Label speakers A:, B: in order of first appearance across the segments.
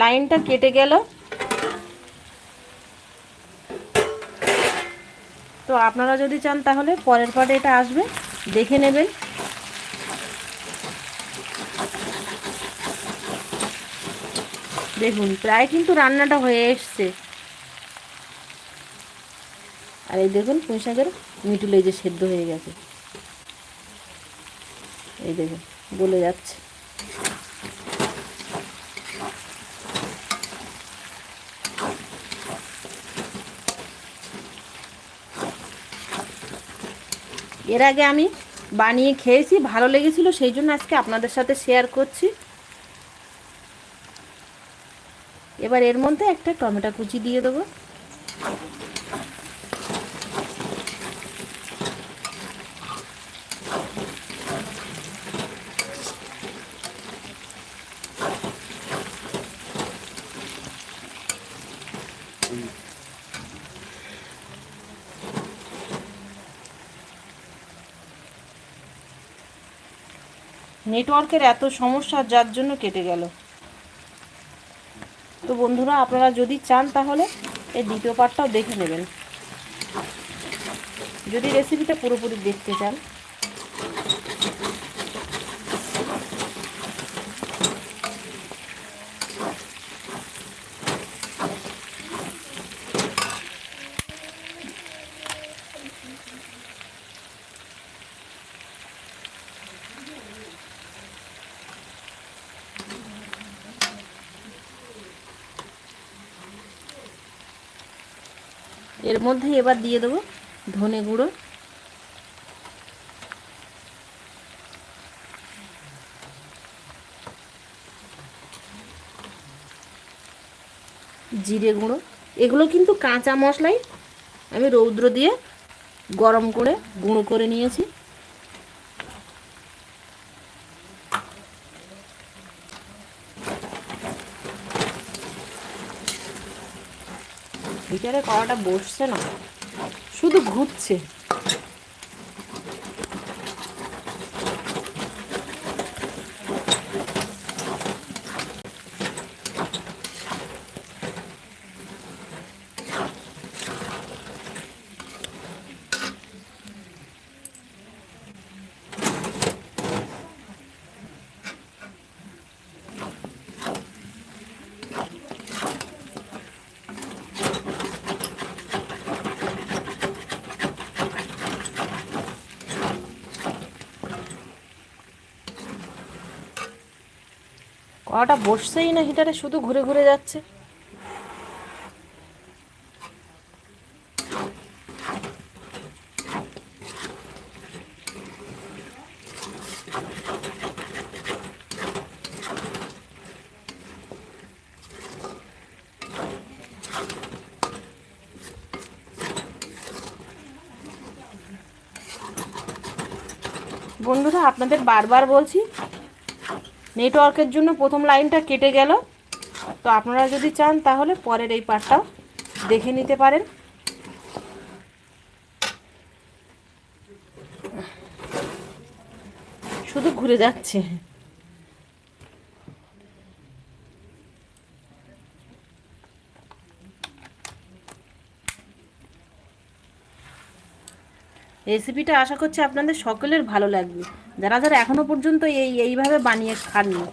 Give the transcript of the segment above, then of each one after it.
A: লাইনটা কেটে গেল। তো আপনারা যদি চান তাহলে পরের পাটে এটা আসবে, দেখে নেবেন। দেখুন, প্রায় কিন্তু রান্নাটা হয়ে এসছে। আর এই দেখুন, পুঁই শাকের মিটুল যে সেদ্ধ হয়ে গেছে। এই দেখুন বলে যাচ্ছে। এর আগে আমি বানিয়ে খেয়েছি, ভালো লেগেছিল, সেই জন্য আজকে আপনাদের সাথে শেয়ার করছি। এবার এর মধ্যে একটা টমেটো কুচি দিয়ে দেবো। নেটওয়ার্কের এত সমস্যা যার জন্য কেটে গেল। তো বন্ধুরা, আপনারা যদি চান তাহলে এই দ্বিতীয় পার্টটাও দেখে নেবেন। যদি রেসিপিটা পুরোপুরি দেখতে চান। এর মধ্যে এবার দিয়ে দেবো ধনে গুঁড়ো। জিরে গুঁড়ো। এগুলো কিন্তু কাঁচা মশলাই। আমি রৌদ্র দিয়ে গরম করে গুঁড়ো করে নিয়েছি। ভিতরে কড়াটা বসছে না। শুধু ঘুরছে। কড়াটা বসছেই না হিটারে শুধু ঘুরে ঘুরে যাচ্ছে। বন্ধুরা আপনাদের বারবার বলছি নেটওয়ার্কের জন্য প্রথম লাইনটা কেটে গেল। তো আপনারা যদি চান তাহলে পরের এই পার্টটাও দেখে নিতে পারেন। শুধু ঘুরে যাচ্ছে। রেসিপিটা আশা করছি আপনাদের সকলের ভালো লাগবে। যারা যারা এখনও পর্যন্ত এই, এইভাবে বানিয়ে খাননি।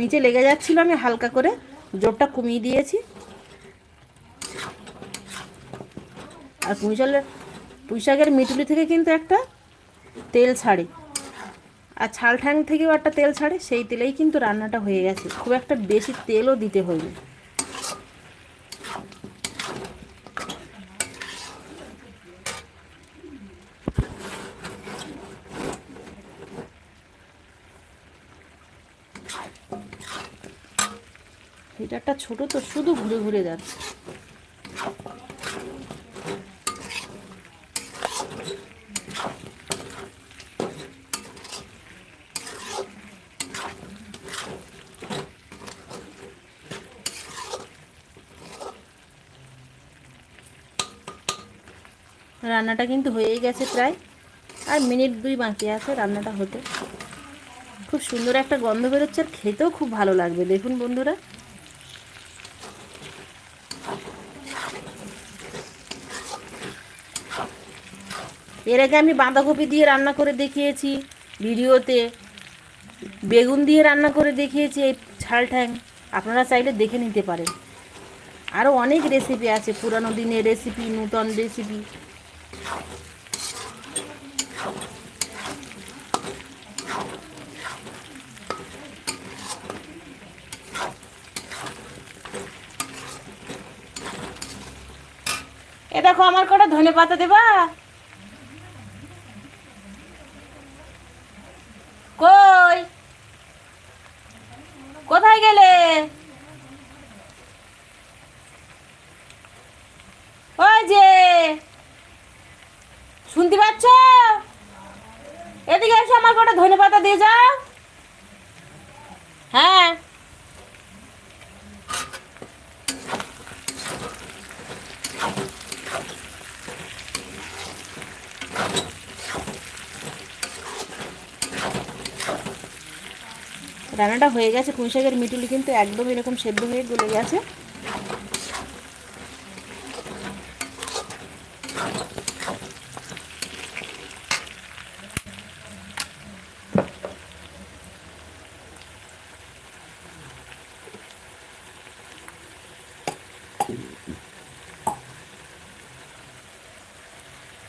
A: নিচে লেগে যাচ্ছিল আমি হালকা করে, জোরটা কমিয়ে দিয়েছি। আর পুঁইশালের পুঁইশাকের মিটুলি থেকে কিন্তু একটা তেল ছাড়ে। আর ছাল ঠ্যাং থেকেও একটা তেল ছাড়ে, সেই তেলেই কিন্তু রান্নাটা হয়ে গেছে। খুব একটা বেশি তেলও দিতে হয়নি। হিটারটা ছোট তো, শুধু ঘুরে ঘুরে যাচ্ছে। রান্নাটা কিন্তু হয়েই গেছে প্রায়। আর মিনিট দুই বাকি আছে রান্নাটা হতে। খুব সুন্দর একটা গন্ধ বেরোচ্ছে আর খেতেও খুব ভালো লাগবে। দেখুন বন্ধুরা এর আগে আমি বাঁধাকপি দিয়ে রান্না করে দেখিয়েছি ভিডিওতে। বেগুন দিয়ে রান্না করে দেখিয়েছি এই ছাল ঠ্যাং। আপনারা চাইলে দেখে নিতে পারেন। আরও অনেক রেসিপি আছে, পুরানো দিনের রেসিপি নূতন রেসিপি এ দেখো, আমার কটা ধনে পাতা দেবা কই কোথায় গেলে ওই যে শুনতে পাচ্ছ এদিকে এসে আমার কটা ধনে পাতা দিয়ে হ্যাঁ। রান্নাটা হয়ে গেছে। পুঁইশাকের মিটুলি কিন্তু একদম এরকম সেদ্ধ হয়ে গলে গেছে।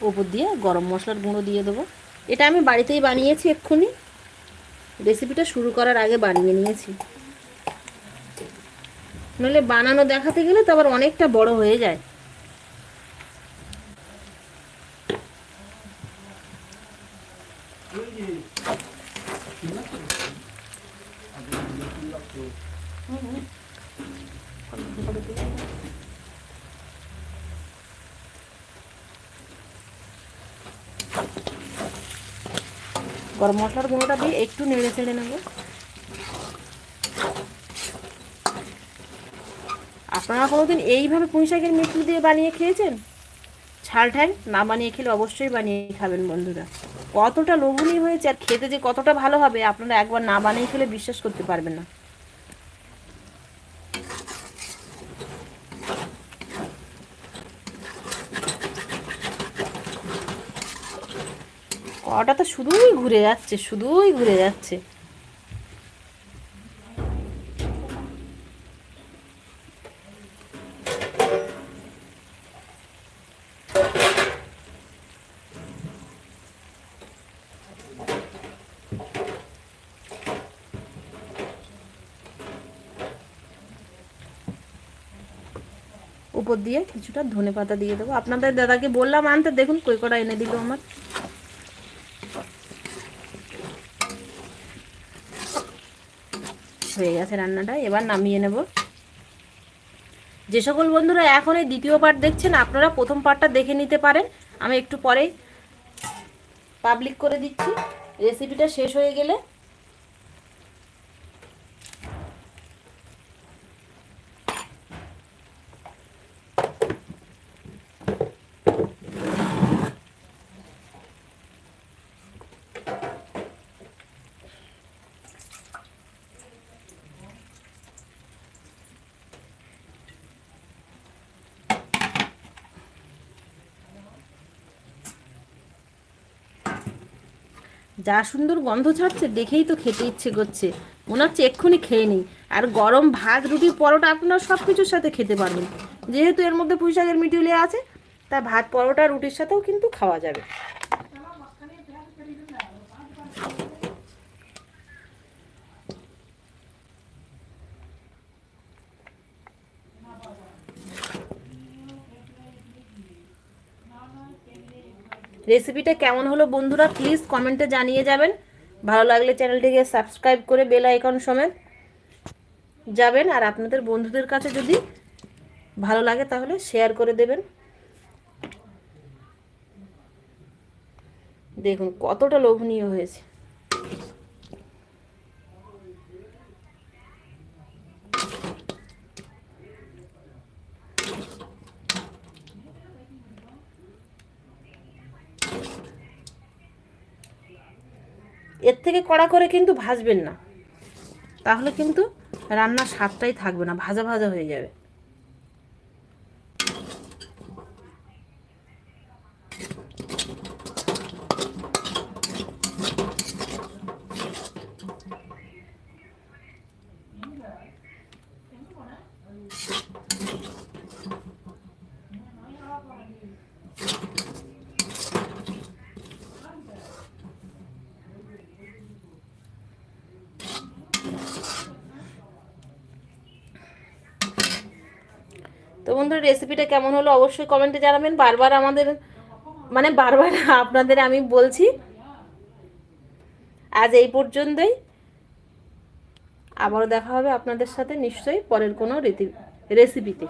A: ওপর দিয়ে গরম মশলার গুঁড়ো দিয়ে দেবো। এটা আমি বাড়িতেই বানিয়েছি এক্ষুনি। রেসিপিটা শুরু করার আগে বানিয়ে নিয়েছি। নইলে বানানো দেখাতে গেলে তো আবার অনেকটা বড় হয়ে যায়। গরম মশলার গুঁড়োটা দিয়ে একটু নেড়ে চেড়ে নেব। আপনারা কোনোদিন এইভাবে পুঁই শাকের মিষ্টি দিয়ে বানিয়ে খেয়েছেন? ছাল ঠ্যাং না বানিয়ে খেলে অবশ্যই বানিয়ে খাবেন বন্ধুরা। কতটা লোভনীয় হয়েছে আর খেতে যে কতটা ভালো হবে আপনারা একবার না বানিয়ে খেলে বিশ্বাস করতে পারবেন না। কটা তো শুধুই ঘুরে যাচ্ছে, শুধুই ঘুরে যাচ্ছে। উপর দিয়ে কিছুটা ধনে পাতা দিয়ে দেবো। আপনাদের দাদাকে বললাম, আনতে দেখুন, কই কটা এনে দিল আমার। হয়ে গেছে রান্নাটা, এবার নামিয়ে নেব। যে সকল বন্ধুরা এখন এই দ্বিতীয় পার্ট দেখছেন, আপনারা প্রথম পার্টটা দেখে নিতে পারেন। আমি একটু পরে পাবলিক করে দিচ্ছি। রেসিপিটা শেষ হয়ে গেলে যা সুন্দর গন্ধ ছাড়ছে, দেখেই তো খেতে ইচ্ছে করছে। মনে হচ্ছে এক্ষুনি খেয়ে নিই। আর গরম ভাত, রুটি, পরোটা আপনারা সব কিছুর সাথে খেতে পারবেন। যেহেতু এর মধ্যে পুঁই শাকের মিটিউলে আছে তা ভাত, পরোটা, রুটির সাথেও কিন্তু খাওয়া যাবে। রেসিপিটা কেমন হলো বন্ধুরা প্লিজ কমেন্টে জানিয়ে যাবেন। ভালো লাগলে চ্যানেলটিকে সাবস্ক্রাইব করে বেল আইকন সমেত যাবেন। আর আপনাদের বন্ধুদের কাছে যদি ভালো লাগে তাহলে শেয়ার করে দেবেন। দেখুন, কতটা লোভনীয় হয়েছে। এর থেকে কড়া করে কিন্তু ভাজবেন না। তাহলে কিন্তু রান্নার স্বাদটাই থাকবে না, ভাজা ভাজা হয়ে যাবে। বন্ধুরা রেসিপিটা কেমন হলো অবশ্যই কমেন্টে জানাবেন। বারবার আমাদের মানে বারবার আপনাদের আমি বলছি। আজ এই পর্যন্তই। আবারও দেখা হবে আপনাদের সাথে নিশ্চয়ই পরের কোনো রেসিপিতে